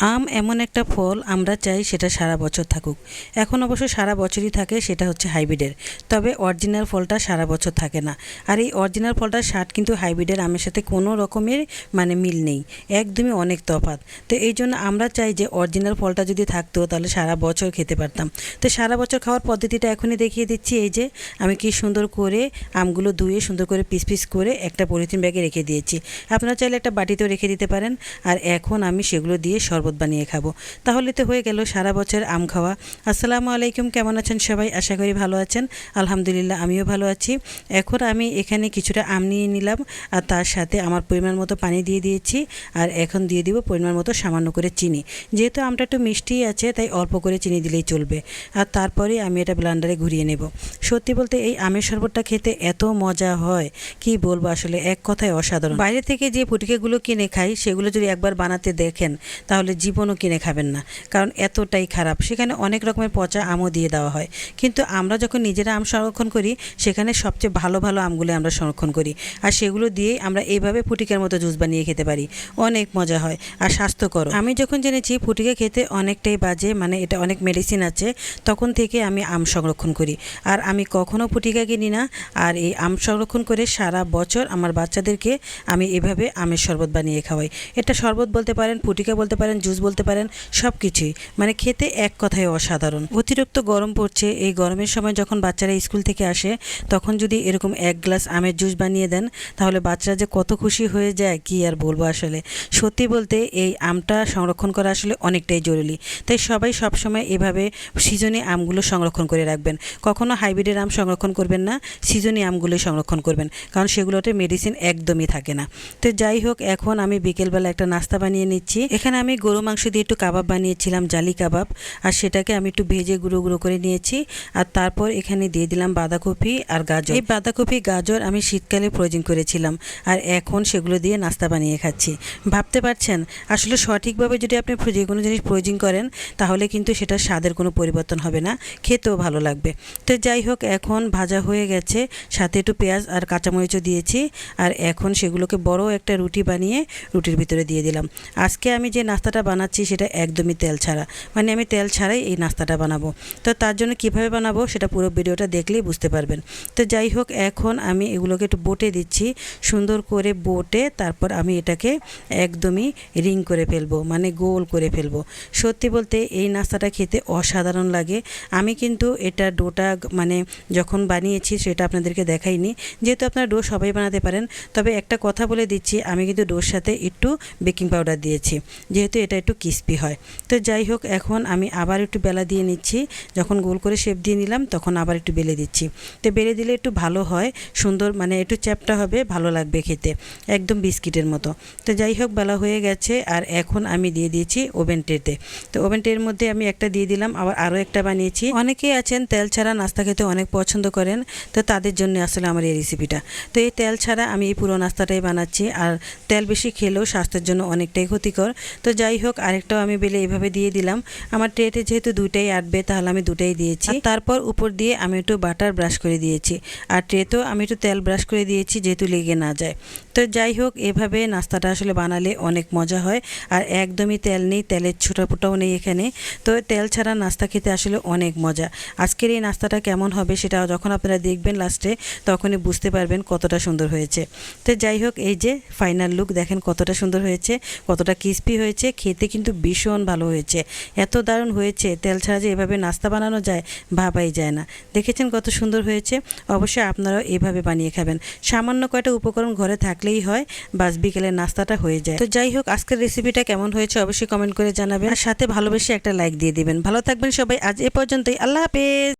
আম এমন একটা ফল আমরা চাই সেটা সারা বছর থাকুক। এখন অবশ্য সারা বছরই থাকে, সেটা হচ্ছে হাইব্রিডের। তবে অরিজিনাল ফলটা সারা বছর থাকে না। আর এই অরিজিনাল ফলটার স্বাদ কিন্তু হাইব্রিডের আমের সাথে কোনো রকমের মানে মিল নেই। একদমই অনেক তফাৎ। তো এই জন্য আমরা চাই যে অরিজিনাল ফলটা যদি থাকতো তাহলে সারা বছর খেতে পারতাম। তো সারা বছর খাওয়ার পদ্ধতিটা এখনই দেখিয়ে দিচ্ছি। এই যে আমি কি সুন্দর করে আমগুলো ধুয়ে সুন্দর করে পিস পিস করে একটা পলিথিন ব্যাগে রেখে দিয়েছি। আপনারা চাইলে একটা বাটিতেও রেখে দিতে পারেন। আর এখন আমি সেগুলো দিয়ে শরবত বানিয়ে খাব। তাহলে তো হয়ে গেল সারা বছর আম খাওয়া। আসসালামু আলাইকুম, কেমন আছেন সবাই? আশা করি ভালো আছেন। আলহামদুলিল্লাহ, আমিও ভালো আছি। এখন আমি এখানে কিছুটা আম নিয়ে নিলাম আর তার সাথে আমার পরিমাণ মতো পানি দিয়ে দিয়েছি আর এখন দিয়ে দিব পরিমাণ মতো সামান্য করে চিনি। যেহেতু আমটা একটু মিষ্টি আছে, তাই অল্প করে চিনি দিলেই চলবে। আর তারপরে আমি এটা ব্লান্ডারে ঘুরিয়ে নেব। সত্যি বলতে এই আমের শরবতটা খেতে এত মজা হয়, কি বলব আসলে? এক কথায় অসাধারণ। বাইরে থেকে যে পুটিকেগুলো কিনে খাই, সেগুলো যদি একবার বানাতে দেখেন, তাহলে জীবনও কিনে খাবেন না। কারণ এতটাই খারাপ। সেখানে অনেক রকমের পচা আমও দিয়ে দেওয়া হয়। কিন্তু আমরা যখন নিজেরা আম সংরক্ষণ করি, সেখানে সবচেয়ে ভালো ভালো আমগুলো আমরা সংরক্ষণ করি। আর সেগুলো দিয়েই আমরা এইভাবে ফুটিকের মতো জুস বানিয়ে খেতে পারি। অনেক মজা হয় আর স্বাস্থ্যকর আমি যখন জেনেছি ফুটিকে খেতে অনেকটাই বাজে মানে এটা অনেক মেডিসিন আছে, তখন থেকে আমি আম সংরক্ষণ করি। আর আমি কখনও ফুটিকা কিনি না। আর এই আম সংরক্ষণ করে সারা বছর আমার বাচ্চাদেরকে আমি এভাবে আমের শরবত বানিয়ে খাওয়াই। এটা শরবত বলতে পারেন ফুটিকা বলতে পারেন জুস বলতে পারেন সব কিছুই মানে খেতে এক কথায় অসাধারণ। অতিরিক্ত গরম পড়ছে, এই গরমের সময় যখন বাচ্চারা স্কুল থেকে আসে, তখন যদি এরকম এক গ্লাস আমের জুস বানিয়ে দেন, তাহলে বাচ্চারা যে কত খুশি হয়ে যায়, কি আর বলব আসলে। সত্যি বলতে, এই আমটা সংরক্ষণ করা আসলে অনেকটাই জরুরি। তাই সবাই সবসময় এভাবে সিজনে আমগুলো সংরক্ষণ করে রাখবেন। কখনো হাইব্রিডের আম সংরক্ষণ করবেন না, সিজনে আমগুলোই সংরক্ষণ করবেন, কারণ সেগুলোতে মেডিসিন একদমই থাকে না। তো যাই হোক, এখন আমি বিকেলবেলা একটা নাস্তা বানিয়ে নিচ্ছি। এখানে আমি গরু মাংস দিয়ে একটু কাবাব বানিয়েছিলাম, জালি কাবাব। আর সেটাকে আমি একটু ভেজে গুঁড়ো গুঁড়ো করে নিয়েছি। আর তারপর এখানে দিয়ে দিলাম বাঁধাকপি আর গাজর। এই বাঁধাকপি, গাজর আমি শীতকালে প্রয়োজন করেছিলাম। আর এখন সেগুলো দিয়ে নাস্তা বানিয়ে খাচ্ছি। ভাবতে পারছেন? আসলে সঠিকভাবে যদি আপনি যে কোনো জিনিস প্রয়োজন করেন, তাহলে কিন্তু সেটা স্বাদের কোনো পরিবর্তন হবে না। খেতেও ভালো লাগবে। তো যাই হোক, এখন ভাজা হয়ে গেছে। সাথে একটু পেঁয়াজ আর কাঁচামরিচও দিয়েছি। আর এখন সেগুলোকে বড় একটা রুটি বানিয়ে রুটির ভিতরে দিয়ে দিলাম। আজকে আমি যে নাস্তাটা বানাচ্ছি সেটা একদমই তেল ছাড়া। মানে আমি তেল ছাড়াই এই নাস্তাটা বানাবো। তো তার জন্য কীভাবে বানাবো সেটা পুরো ভিডিওটা দেখলেই বুঝতে পারবেন। তো যাই হোক, এখন আমি এগুলোকে একটু বোটে দিচ্ছি। সুন্দর করে বোটে তারপর আমি এটাকে একদমই রিং করে ফেলব মানে গোল করে ফেলব। সত্যি বলতে এই নাস্তাটা খেতে অসাধারণ লাগে। আমি কিন্তু এটা ডোটা মানে যখন বানিয়েছি সেটা আপনাদেরকে দেখাইনি। যেহেতু আপনারা ডো সবাই বানাতে পারেন, তবে একটা কথা বলে দিচ্ছি, আমি কিন্তু ডোর সাথে একটু বেকিং পাউডার দিয়েছি। যেহেতু এটা একটু ক্রিস্পি হয়। তো যাই হোক, এখন আমি আবার একটু বেলা দিয়ে নিচ্ছি। যখন গোল করে শেপ দিয়ে নিলাম, তখন আবার একটু বেলে দিচ্ছি। তো বেলে দিলে একটু ভালো হয়, সুন্দর মানে একটু চ্যাপটা হবে, ভালো লাগবে খেতে। একদম বিস্কিটের মতো। তো যাই হোক, বেলা হয়ে গেছে, আর এখন আমি দিয়ে দিয়েছি ওভেন ট্রেতে তো। ওভেন ট্রের মধ্যে আমি একটা দিয়ে দিলাম, আবার আরও একটা বানিয়েছি। অনেকেই আছেন, তেল ছাড়া নাস্তা খেতে অনেক পছন্দ করেন, তো তাদের জন্য আসলে আমার এই রেসিপিটা তো এই তেল ছাড়া আমি এই পুরো নাস্তাটাই বানাচ্ছি, আর তেল বেশি খেলেও স্বাস্থ্যের জন্য অনেকটাই ক্ষতিকর। তো যাই হোক আরেকটাও আমি বেলে এইভাবে দিয়ে দিলাম। আমার ট্রেতে যেহেতু দুটাই আটবে, তাহলে আমি দুটাই দিয়েছি। তারপর উপর দিয়ে আমি একটু বাটার ব্রাশ করে দিয়েছি। আর ট্রেতেও আমি একটু তেল ব্রাশ করে দিয়েছি, যেহেতু লেগে না যায়। তো যাই হোক এভাবে নাস্তাটা আসলে বানালে অনেক মজা হয়। আর একদমই তেল নেই, তেলের ছোটাফোটাও নেই এখানে। তো তেল ছাড়া নাস্তা খেতে আসলে অনেক মজা। আজকের এই নাস্তাটা কেমন হবে সেটা যখন আপনারা দেখবেন লাস্টে, তখনই বুঝতে পারবেন কতটা সুন্দর হয়েছে। তো যাই হোক এই যে ফাইনাল লুক, দেখেন কতটা সুন্দর হয়েছে, কতটা ক্রিস্পি হয়েছে খেতে কিন্তু ভীষণ ভালো হয়েছে। এত দারুণ হয়েছে, তেল ছাড়া যে এভাবে নাস্তা বানানো যায়, ভাবাই যায় না। দেখেছেন কত সুন্দর হয়েছে? অবশ্যই আপনারাও এভাবে বানিয়ে খাবেন। সামান্য কয়টা উপকরণ ঘরে থাকলেই হয়, বাস বিকেলের নাস্তাটা হয়ে যায়। তো যাই হোক, আজকের রেসিপিটা কেমন হয়েছে অবশ্যই কমেন্ট করে জানাবেন। আর সাথে ভালোবেসে একটা লাইক দিয়ে দিবেন। ভালো থাকবেন সবাই। আজ এ পর্যন্তই। আল্লাহ হাফেজ।